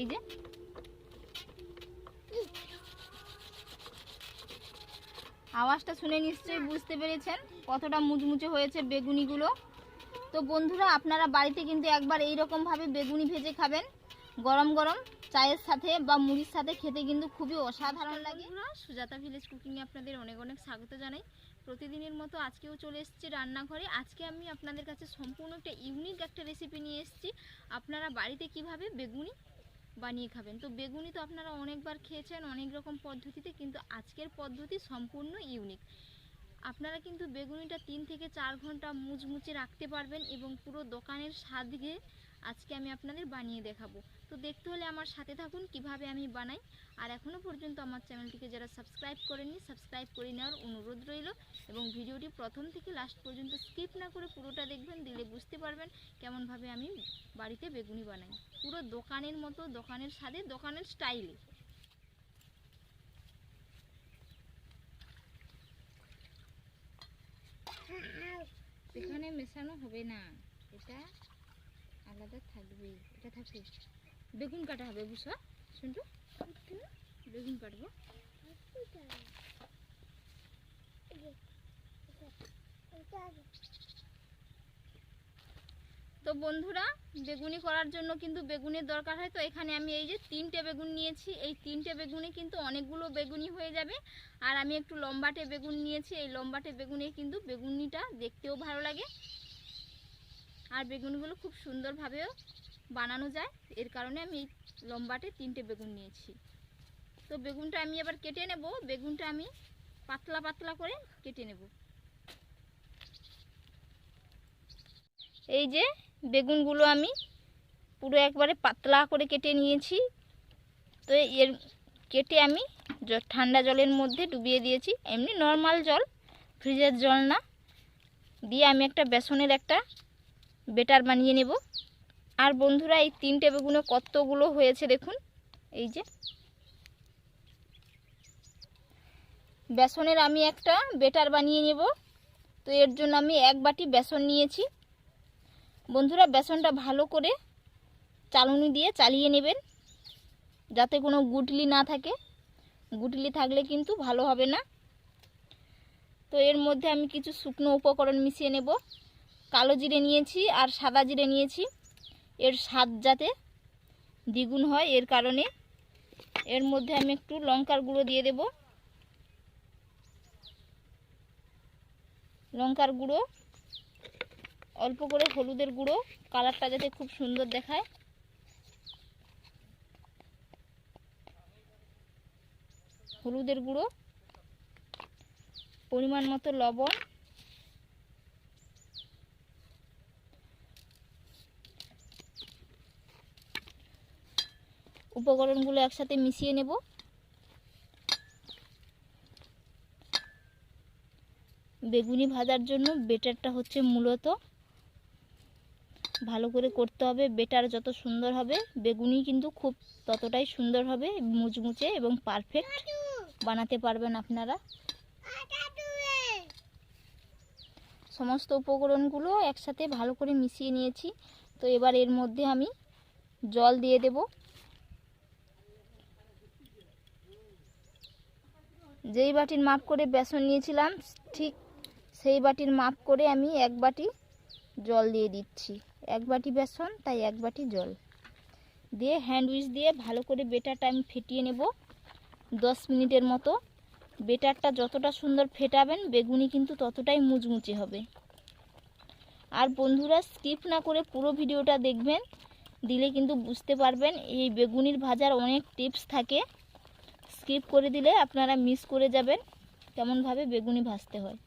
এই যে। আওয়াজটা শুনে নিশ্চয়ই বুঝতে পেরেছেন কতটা মুচমুচে হয়েছে বেগুনিগুলো। তো বন্ধুরা আপনারা বাড়িতে কিন্তু একবার এই ভাবে বেগুনি ভেজে খাবেন। গরম গরম চায়ের সাথে বা মুড়ির সাথে খেতে কিন্তু খুবই অসাধারণ লাগে। সুজাতা ভিলেজ কুকিংয়ে আপনাদের অনেক অনেক স্বাগত জানাই। প্রতিদিনের মতো আজকেও চলে এসেছি রান্নাঘরে। আজকে আমি আপনাদের কাছে সম্পূর্ণ একটা ইউনিক একটা রেসিপি নিয়ে এসেছি। আপনারা বাড়িতে কীভাবে বেগুনি বানিয়ে খাবেন। তো বেগুনি তো আপনারা অনেকবার খেয়েছেন অনেক রকম পদ্ধতিতে, কিন্তু আজকের পদ্ধতি সম্পূর্ণ ইউনিক আপনারা কিন্তু বেগুনিটা তিন থেকে চার ঘণ্টা মুচমুচে রাখতে পারবেন এবং পুরো দোকানের স্বাদ স্বাদকে আজকে আমি আপনাদের বানিয়ে দেখাবো। তো দেখতে হলে আমার সাথে থাকুন, কীভাবে আমি বানাই। আর এখনও পর্যন্ত আমার চ্যানেলটিকে যারা সাবস্ক্রাইব করেননি, সাবস্ক্রাইব করে নেওয়ার অনুরোধ রইল এবং ভিডিওটি প্রথম থেকে লাস্ট পর্যন্ত স্কিপ না করে পুরোটা দেখবেন, দিলে বুঝতে পারবেন কেমনভাবে আমি বাড়িতে বেগুনি বানাই। পুরো দোকানের মতো, দোকানের স্বাদে, দোকানের স্টাইলে এখানে মেশানো হবে না। এটা আলাদা থাকবে, এটা থাকবে বেগুন কাটা হবে বুঝা শুনটু বেগুন কাটবো। তো বন্ধুরা, বেগুনি করার জন্য কিন্তু বেগুনের দরকার হয়। তো এখানে আমি এই যে তিনটে বেগুন নিয়েছি। এই তিনটে বেগুনে কিন্তু অনেকগুলো বেগুনি হয়ে যাবে। আর আমি একটু লম্বাটে বেগুন নিয়েছি। এই লম্বাটে বেগুনে কিন্তু বেগুনিটা দেখতেও ভালো লাগে। আর বেগুনগুলো খুব সুন্দরভাবেও বানানো যায়। এর কারণে আমি এই লম্বাটে তিনটে বেগুন নিয়েছি। তো বেগুনটা আমি এবার কেটে নেব। বেগুনটা আমি পাতলা পাতলা করে কেটে নেব। এই যে বেগুনগুলো আমি পুরো একবারে পাতলা করে কেটে নিয়েছি। তো এর কেটে আমি ঠান্ডা জলের মধ্যে ডুবিয়ে দিয়েছি। এমনি নর্মাল জল ফ্রিজের জল না। দিয়ে আমি একটা বেসনের একটা বেটার বানিয়ে নেব। আর বন্ধুরা, এই তিনটে বেগুনে কতগুলো হয়েছে দেখুন। এই যে। বেসনের আমি একটা বেটার বানিয়ে নেব। তো এর জন্য আমি এক বাটি বেসন নিয়েছি। বন্ধুরা, বেসনটা ভালো করে চালুনি দিয়ে চালিয়ে নেবেন। যাতে কোনো গুটলি না থাকে। গুটলি থাকলে কিন্তু ভালো হবে না। তো এর মধ্যে আমি কিছু শুকনো উপকরণ মিশিয়ে নেব। কালো জিরে নিয়েছি আর সাদা জিরে নিয়েছি। এর স্বাদ যাতে দ্বিগুণ হয়, এর কারণে। এর মধ্যে আমি একটু লঙ্কার গুঁড়ো দিয়ে দেব। লঙ্কার গুঁড়ো, অল্প করে হলুদের গুঁড়ো, কালারটা যাতে খুব সুন্দর দেখায়। হলুদের গুঁড়ো, পরিমাণ মতো লবণ উপকরণগুলো একসাথে মিশিয়ে নেব। বেগুনি ভাজার জন্য বেটারটা হচ্ছে মূলত ভালো করে করতে হবে। বেটার যত সুন্দর হবে, বেগুনি কিন্তু খুব ততটাই সুন্দর হবে, মুচমুচে এবং পারফেক্ট বানাতে পারবেন আপনারা। সমস্ত উপকরণগুলো একসাথে ভালো করে মিশিয়ে নিয়েছি। তো এবার এর মধ্যে আমি জল দিয়ে দেব। যেই বাটির মাপ করে বেসন নিয়েছিলাম, ঠিক সেই বাটির মাপ করে আমি এক বাটি জল দিয়ে দিচ্ছি। এক বাটি বেসন, তাই এক বাটি জল। দিয়ে হ্যান্ড উইচ দিয়ে ভালো করে বেটারটা আমি ফেটিয়ে নেব। দশ মিনিটের মতো। বেটারটা যতটা সুন্দর ফেটাবেন, বেগুনি কিন্তু ততটাই মুচমুচে হবে। আর বন্ধুরা স্কিপ না করে পুরো ভিডিওটা দেখবেন। দিলে কিন্তু বুঝতে পারবেন, এই বেগুনির ভাজার অনেক টিপস থাকে। স্কিপ করে দিলে আপনারা মিস করে যাবেন। কেমনভাবে বেগুনি ভাজতে হয়।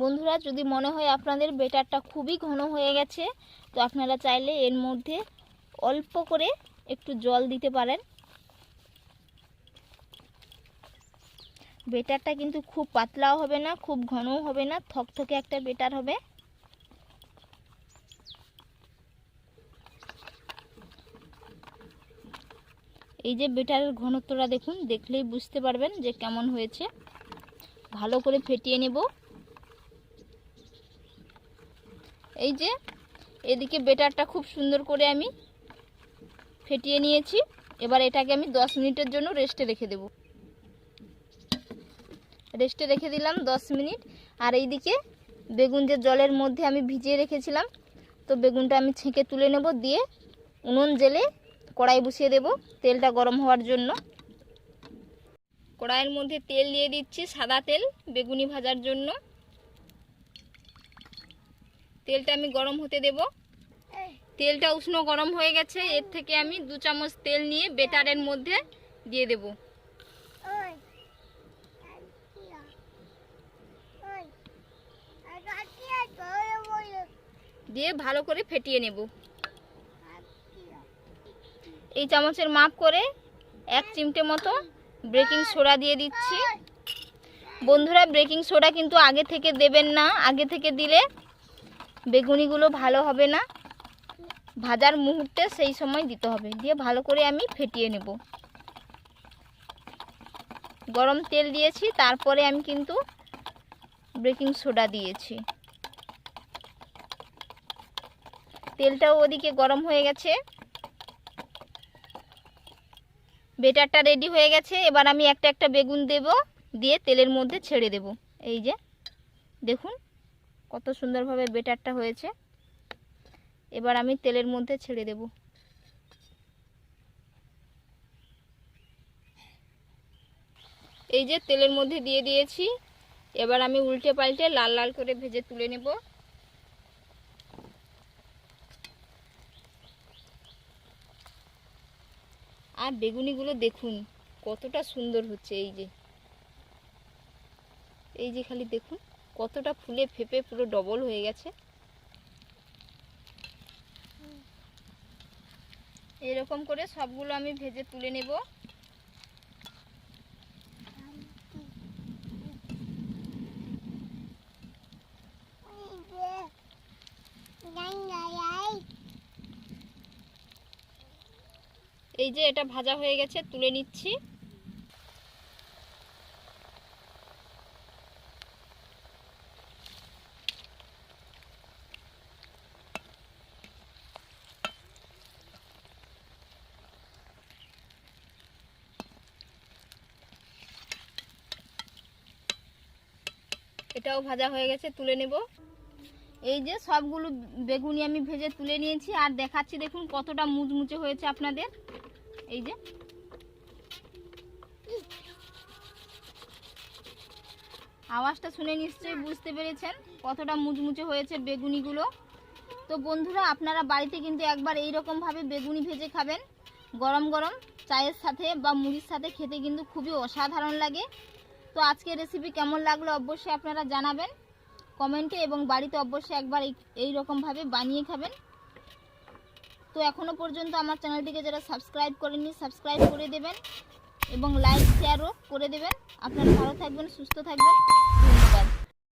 বন্ধুরা, যদি মনে হয় আপনাদের বেটারটা খুবই ঘন হয়ে গেছে, তো আপনারা চাইলে এর মধ্যে অল্প করে একটু জল দিতে পারেন। বেটারটা কিন্তু খুব পাতলাও হবে না, খুব ঘনও হবে না, থকথকে একটা বেটার হবে। এই যে বেটারের ঘনত্বটা দেখুন, দেখলেই বুঝতে পারবেন যে কেমন হয়েছে। ভালো করে ফেটিয়ে নেব। এই যে, এদিকে বেটারটা খুব সুন্দর করে আমি ফেটিয়ে নিয়েছি। এবার এটাকে আমি দশ মিনিটের জন্য রেস্টে রেখে দেব। রেস্টে রেখে দিলাম দশ মিনিট। আর এইদিকে বেগুন যে জলের মধ্যে আমি ভিজিয়ে রেখেছিলাম, তো বেগুনটা আমি ছেঁকে তুলে নেব দিয়ে উনুন জেলে কড়াই বসিয়ে দেব তেলটা গরম হওয়ার জন্য। কড়াইয়ের মধ্যে তেল দিয়ে দিচ্ছি সাদা তেল বেগুনি ভাজার জন্য। তেলটা আমি গরম হতে দেব। তেলটা উষ্ণ গরম হয়ে গেছে, এর থেকে আমি দু চামচ তেল নিয়ে বেটারের মধ্যে দিয়ে দেব। দিয়ে ভালো করে ফেটিয়ে নেব। এই চামচের মাপ করে এক চিমটে মতো বেকিং সোডা দিয়ে দিচ্ছি। বন্ধুরা, বেকিং সোডা কিন্তু আগে থেকে দেবেন না। আগে থেকে দিলে বেগুনিগুলো ভালো হবে না। ভাজার মুহূর্তে সেই সময় দিতে হবে। দিয়ে ভালো করে আমি ফেটিয়ে নেব। গরম তেল দিয়েছি, তারপরে আমি কিন্তু বেকিং সোডা দিয়েছি। তেলটাও ওদিকে গরম হয়ে গেছে। বেটারটা রেডি হয়ে গেছে। এবার আমি একটা একটা বেগুন দেব, দিয়ে তেলের মধ্যে ছেড়ে দেব। এই যে, দেখুন কত সুন্দরভাবে বেটারটা হয়েছে। এবার আমি তেলের মধ্যে ছেড়ে দেব। এই যে তেলের মধ্যে দিয়ে দিয়েছি। এবার আমি উল্টে পাল্টে লাল লাল করে ভেজে তুলে নেব। আর বেগুনিগুলো দেখুন, কতটা সুন্দর হচ্ছে এই যে। এই যে খালি দেখুন, কতটা ফুলে ফেপে পুরো ডবল হয়ে গেছে। এরকম করে সবগুলো আমি ভেজে তুলে নেব। এই যে এটা ভাজা হয়ে গেছে, তুলে নিচ্ছি। এটাও ভাজা হয়ে গেছে, তুলে নেব। এই যে সবগুলো বেগুনি আমি ভেজে তুলে নিয়েছি, আর দেখাচ্ছি দেখুন কতটা মুচমুচে হয়েছে আপনাদের। এই যে। আওয়াজটা শুনে নিশ্চয়ই বুঝতে পেরেছেন কতটা মুচমুচে হয়েছে বেগুনিগুলো। তো বন্ধুরা, আপনারা বাড়িতে কিন্তু একবার এই ভাবে বেগুনি ভেজে খাবেন। গরম গরম চায়ের সাথে বা মুড়ির সাথে খেতে কিন্তু খুবই অসাধারণ লাগে। তো আজকের রেসিপি কেমন লাগল অবশ্যই আপনারা জানাবেন। কমেন্টে এবং বাড়িতে অবশ্যই একবার এই- রকমভাবে বানিয়ে খাবেন। তো এখনও পর্যন্ত আমার চ্যানেলটিকে যারা সাবস্ক্রাইব করেননি, সাবস্ক্রাইব করে দেবেন এবং লাইক, শেয়ারও করে দেবেন। আপনারা ভালো থাকবেন, সুস্থ থাকবেন।